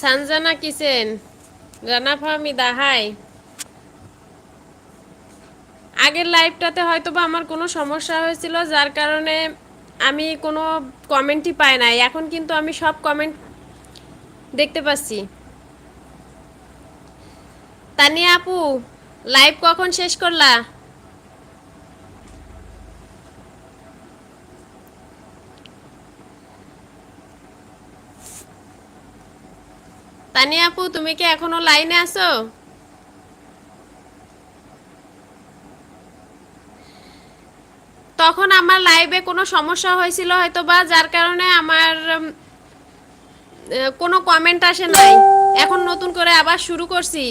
Sanjana Kisen Rana Fahmida hi আগের লাইভটাতে হয়তো বা আমার কোনো সমস্যা হয়েছিল, যার কারণে আমি কোনো কমেন্টই পাই নাই। এখন কিন্তু আমি সব কমেন্ট দেখতে পাচ্ছি। তানিয়া আপু, লাইভ কখন শেষ করলা? তানিয়া আপু, তুমি কি এখনও লাইনে আছো? তখন আমার লাইভে কোনো সমস্যা হয়েছিল হয়তো বা যার কারণে আমার কোনো কমেন্ট আসে নাই। এখন নতুন করে আবার শুরু করছি।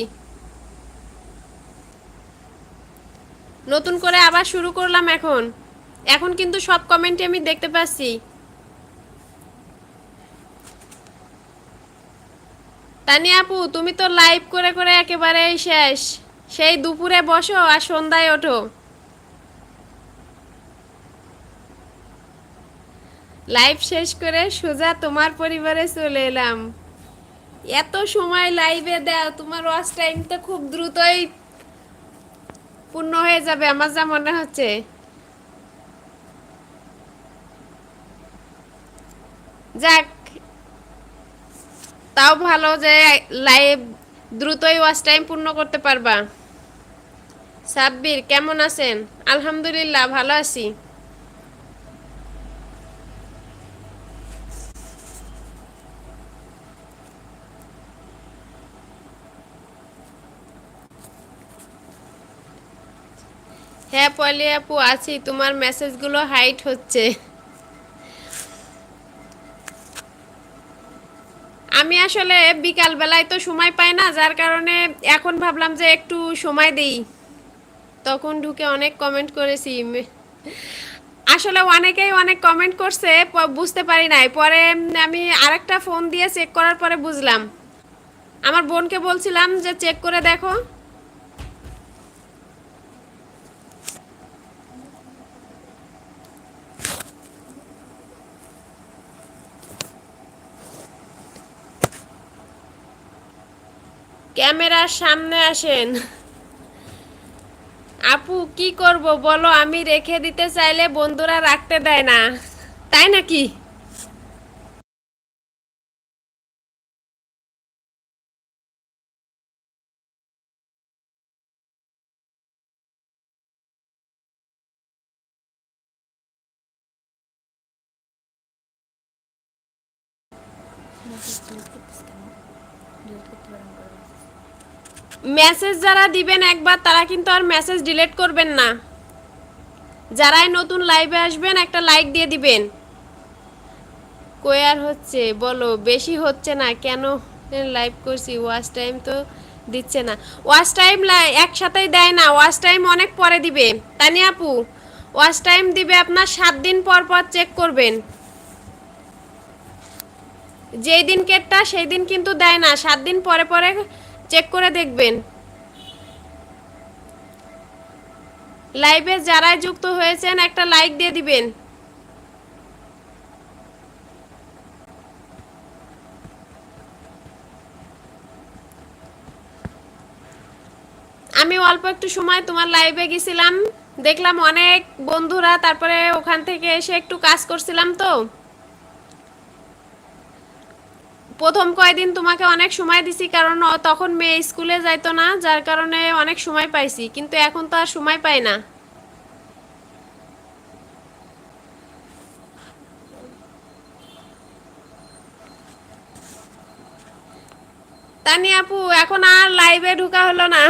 নতুন করে আবার শুরু করলাম এখন। এখন কিন্তু সব কমেন্টই আমি দেখতে পাচ্ছি। তানিয়া আপু, তুমি তো লাইভ করে করে একেবারে শেষ। সেই দুপুরে বসো আর সন্ধ্যায় ওঠো। লাইভ শেষ করে সোজা তোমার পরিবারে চলে এলাম। এত সময় লাইভে দাও, তোমার ওয়াচ টাইম তো খুব দ্রুতই পূর্ণ হয়ে যাবে, আমার যা মনে হচ্ছে। যাক তাও ভালো যে লাইভ দ্রুতই ওয়াচ টাইম পূর্ণ করতে পারবা। সাব্বির, কেমন আছেন? আলহামদুলিল্লাহ, ভালো আছি। হ্যাঁ পলি আপু, আছি। তোমার মেসেজগুলো হাইট হচ্ছে। আমি আসলে বিকাল বেলায় তো সময় পাই না, যার কারণে এখন ভাবলাম যে একটু সময় দেই। তখন ঢুকে অনেক কমেন্ট করেছি। আসলে অনেকেই অনেক কমেন্ট করছে বুঝতে পারি নাই। পরে আমি আরেকটা ফোন দিয়ে চেক করার পরে বুঝলাম। আমার বোনকে বলছিলাম যে চেক করে দেখো। ক্যামেরার সামনে আসেন। আপু, কি করব বলো, আমি রেখে দিতে চাইলে বন্ধুরা রাখতে দেয় না। তাই নাকি? মেসেজ যারা দিবেন একবার, তারা কিন্তু আর মেসেজ ডিলিট করবেন না। যারাই নতুন লাইভে আসবেন, একটা লাইক দিয়ে দিবেন। কোয়ার হচ্ছে? বলো, বেশি হচ্ছে না? কেন লাইভ করছি? ওয়াচ টাইম তো দিচ্ছে না। ওয়াচ টাইম একসাথেই দেয় না। ওয়াচ টাইম অনেক পরে দিবে। তানি আপু ওয়াচ টাইম দিবে আপনার সাত দিন পর পর চেক করবেন। যেই দিন কেটটা, সেই দিন কিন্তু দেয় না। সাত দিন পরে পরে চেক করে দেখবেন। লাইভে যারাই যুক্ত হয়েছেন, একটা লাইক দিয়ে দিবেন। আমি অল্প একটু সময় তোমার লাইভে গেছিলাম। দেখলাম অনেক বন্ধুরা, তারপরে ওখান থেকে এসে একটু কাজ করছিলাম তো। প্রথম কয়দিন তোমাকে অনেক সময় দিছি, কারণ তখন মেয়ে স্কুলে যাইতো না, যার কারণে অনেক সময় পাইছি, কিন্তু এখন তো আর সময় পাই না। তানি আপু, এখন আর লাইভে ঢুকা হলো না।